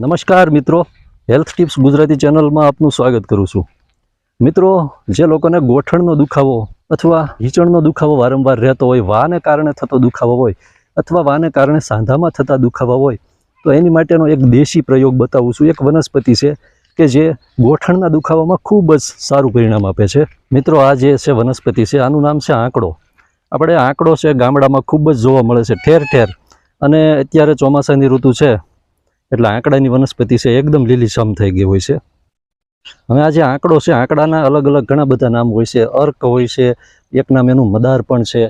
નમસ્કાર મિત્રો. Health tips Gujarati ચેનલમાં આપનું સ્વાગત કરું છું. મિત્રો, જે લોકોને ગોઠણનો દુખાવો અથવા ઢીંચણનો દુખાવો વારંવાર રહેતો હોય, વાને કારણે થતો દુખાવો હોય અથવા વાને કારણે સાંધામાં થતા દુખાવા હોય, તો એની માટેનો એક દેશી પ્રયોગ બતાવું છું. એક વનસ્પતિ છે કે જે ગોઠણના દુખાવામાં ખૂબ જ સારું પરિણામ આપે છે. મિત્રો, આ જે છે વનસ્પતિ છે, આનું નામ છે આંકડો. આપણે આંકડો છે ગામડામાં ખૂબ જ જોવા મળે છે ઠેર ઠેર અને અત્યારે ચોમાસાની ઋતુ છે એટલે આંકડાની વનસ્પતિ છે એકદમ લીલીછમ થઈ ગઈ હોય છે. હવે આ જે આંકડો છે, આંકડાના અલગ અલગ ઘણા બધા નામ હોય છે. અર્ક હોય છે, એક નામ એનું મદાર પણ છે.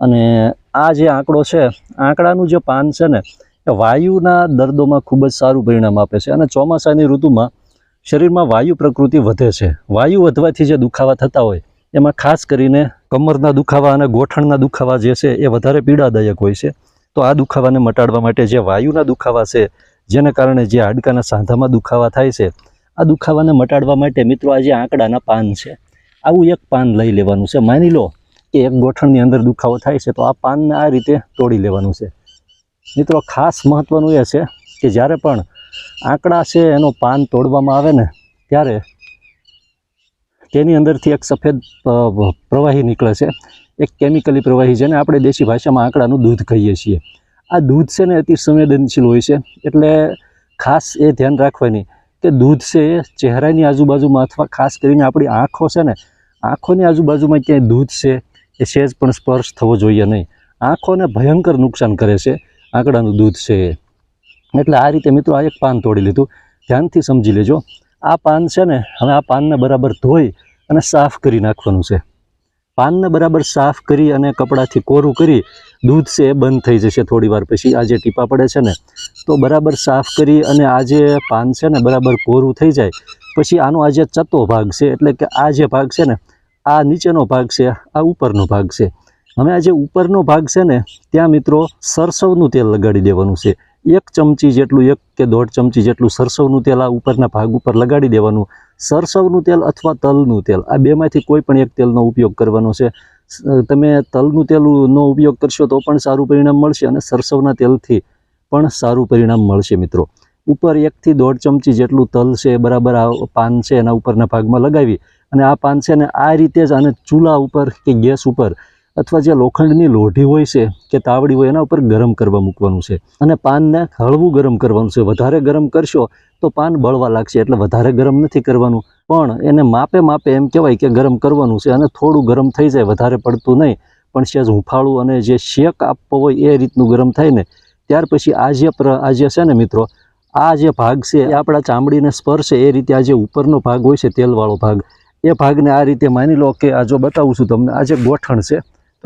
અને આ જે આંકડો છે, આંકડાનું જે પાન છે ને, એ વાયુના દર્દોમાં ખૂબ જ સારું પરિણામ આપે છે. અને ચોમાસાની ઋતુમાં શરીરમાં વાયુ પ્રકૃતિ વધે છે. વાયુ વધવાથી જે દુખાવા થતા હોય, એમાં ખાસ કરીને કમરના દુખાવા અને ગોઠણના દુખાવા જે છે, એ વધારે પીડાદાયક હોય છે. તો આ દુખાવાને મટાડવા માટે જે વાયુના દુખાવા છે જેને કારણે જે હાડકાના સાંધામાં દુખાવા થાય છે, આ દુખાવાને મટાડવા માટે મિત્રો આ જે આંકડાના પાન છે. આવું એક પાન લઈ લેવાનું છે. માની લો કે એક ગોઠણની અંદર દુખાવો થાય છે, તો આ પાનને આ રીતે તોડી લેવાનું છે. મિત્રો, ખાસ મહત્ત્વનું એ છે કે જ્યારે પણ આંકડા છે એનો પાન તોડવામાં આવે ને, ત્યારે તેની અંદરથી એક સફેદ પ્રવાહી નીકળે છે. એક કેમિકલી પ્રવાહી જેને આપણે દેશી ભાષામાં આંકડાનું દૂધ કહીએ છીએ. આ દૂધ છે ને અતિ સંવેદનશીલ હોય છે. એટલે ખાસ એ ધ્યાન રાખવાની કે દૂધ છે એ ચહેરાની આજુબાજુમાં અથવા ખાસ કરીને આપણી આંખો છે ને, આંખોની આજુબાજુમાં ક્યાંય દૂધ છે એ સહેજ પણ સ્પર્શ થવો જોઈએ નહીં. આંખોને ભયંકર નુકસાન કરે છે આંકડાનું દૂધ છે એટલે આ રીતે મિત્રો આ એક પાન તોડી લીધું. ધ્યાનથી સમજી લેજો. આ પાન છે ને, હવે આ પાનને બરાબર ધોઈ અને સાફ કરી નાખવાનું છે. પાનને બરાબર સાફ કરી અને કપડાથી કોરું કરી દૂધ છે એ બંધ થઈ જશે થોડી વાર પછી. આ જે ટીપા પડે છે ને, તો બરાબર સાફ કરી અને આ જે પાન છે ને બરાબર કોરું થઈ જાય. પછી આનો આ જે ચત્તો ભાગ છે, એટલે કે આ જે ભાગ છે ને, આ નીચેનો ભાગ છે, આ ઉપરનો ભાગ છે. હવે આ જે ઉપરનો ભાગ છે ને, ત્યાં મિત્રો સરસવનું તેલ લગાડી દેવાનું છે. એક ચમચી જેટલું એક કે દોઢ ચમચી જેટલું સરસવનું તેલ આ ઉપરના ભાગ ઉપર લગાડી દેવાનું. સરસવનું તેલ અથવા તલનું તેલ, આ બેમાંથી કોઈ પણ એક તેલનો ઉપયોગ કરવાનો છે. તમે તલનું તેલનો ઉપયોગ કરશો તો પણ સારું પરિણામ મળશે અને સરસવના તેલથી પણ સારું પરિણામ મળશે મિત્રો. ઉપર એકથી દોઢ ચમચી જેટલું તલ છે, બરાબર આ પાન છે એના ઉપરના ભાગમાં લગાવી અને આ પાન છે ને આ રીતે જ આને ચૂલા ઉપર કે ગેસ ઉપર અથવા જે લોખંડની લોઢી હોય છે કે તાવડી હોય, એના ઉપર ગરમ કરવા મૂકવાનું છે. અને પાનને હળવું ગરમ કરવાનું છે. વધારે ગરમ કરશો તો પાન બળવા લાગશે, એટલે વધારે ગરમ નથી કરવાનું. પણ એને માપે માપે એમ કહેવાય કે ગરમ કરવાનું છે અને થોડું ગરમ થઈ જાય, વધારે પડતું નહીં. પણ સહેજ હુંફાળું અને જે શેક આપવો હોય એ રીતનું ગરમ થાય ને, ત્યાર પછી આ જે આ જે છે ને મિત્રો, આ જે ભાગ છે, એ આપણા ચામડીને સ્પર્શે, એ રીતે આ જે ઉપરનો ભાગ હોય છે, તેલવાળો ભાગ, એ ભાગને આ રીતે માની લો કે આ જો બતાવું છું તમને, આ જે ગોઠણ છે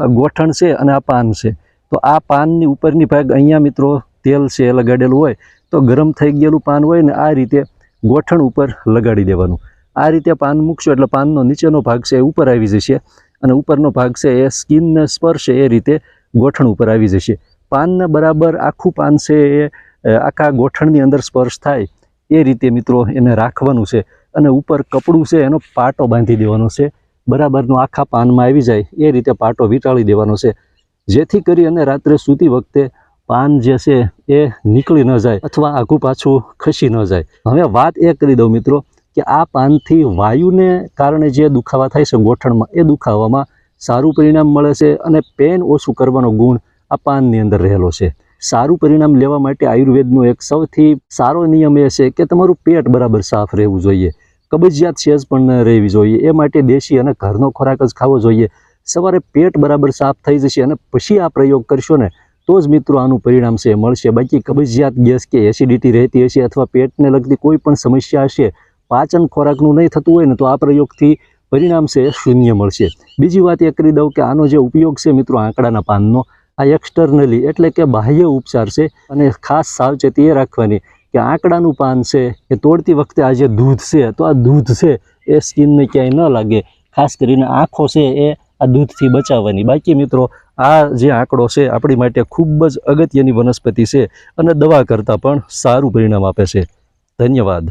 ગોઠણ છે અને આ પાન છે. તો આ પાનની ઉપરની ભાગ અહીંયા મિત્રો તેલ છે, એ લગાડેલું હોય, તો ગરમ થઈ ગયેલું પાન હોય ને આ રીતે ગોઠણ ઉપર લગાડી દેવાનું. આ રીતે પાન મૂકશો એટલે પાનનો નીચેનો ભાગ છે એ ઉપર આવી જશે અને ઉપરનો ભાગ છે એ સ્કિનને સ્પર્શે એ રીતે ગોઠણ ઉપર આવી જશે. પાનને બરાબર આખું પાન છે એ આખા ગોઠણની અંદર સ્પર્શ થાય એ રીતે મિત્રો એને રાખવાનું છે. અને ઉપર કપડું છે એનો પાટો બાંધી દેવાનો છે. બરાબરનો આખા પાનમાં આવી જાય, એ રીતે પાટો વીંટાળી દેવાનો છે. જેથી કરી અને રાત્રે સૂતી વખતે પાન જે છે એ નીકળી ન જાય અથવા આઘું પાછું ખસી ન જાય. હવે વાત એ કરી દઉં મિત્રો કે આ પાનથી વાયુને કારણે જે દુખાવા થાય છે ગોઠણમાં, એ દુખાવામાં સારું પરિણામ મળે છે અને પેન ઓછું કરવાનો ગુણ આ પાનની અંદર રહેલો છે. સારું પરિણામ લેવા માટે આયુર્વેદનો એક સૌથી સારો નિયમ એ છે કે તમારું પેટ બરાબર સાફ રહેવું જોઈએ. કબજિયાત સહેજ પણ ન રહેવી જોઈએ. એ માટે દેશી અને ઘરનો ખોરાક જ ખાવો જોઈએ. સવારે પેટ બરાબર સાફ થઈ જશે અને પછી આ પ્રયોગ કરશો ને, તો જ મિત્રો આનું પરિણામ છે મળશે. બાકી કબજિયાત ગેસ કે એસિડિટી રહેતી હશે અથવા પેટને લગતી કોઈ પણ સમસ્યા હશે, પાચન ખોરાકનું નહીં થતું હોય ને, તો આ પ્રયોગથી પરિણામ છે શૂન્ય મળશે. બીજી વાત એ કરી દઉં કે આનો જે ઉપયોગ છે મિત્રો આંકડાના પાનનો, આ એક્સટર્નલી એટલે કે બાહ્ય ઉપચાર છે અને ખાસ સાવચેતી એ રાખવાની. કે આંકડાનું પાન છે, એ તોડતી વખતે આ જે દૂધ છે, તો આ દૂધ છે, એ સ્કિનને ક્યાંય ન લાગે. ખાસ કરીને આંખો છે, એ આ દૂધથી બચાવવાની. બાકી મિત્રો, આ જે આંકડો છે, આપણી માટે ખૂબ જ અગત્યની વનસ્પતિ છે અને દવા કરતાં પણ સારું પરિણામ આપે છે. ધન્યવાદ.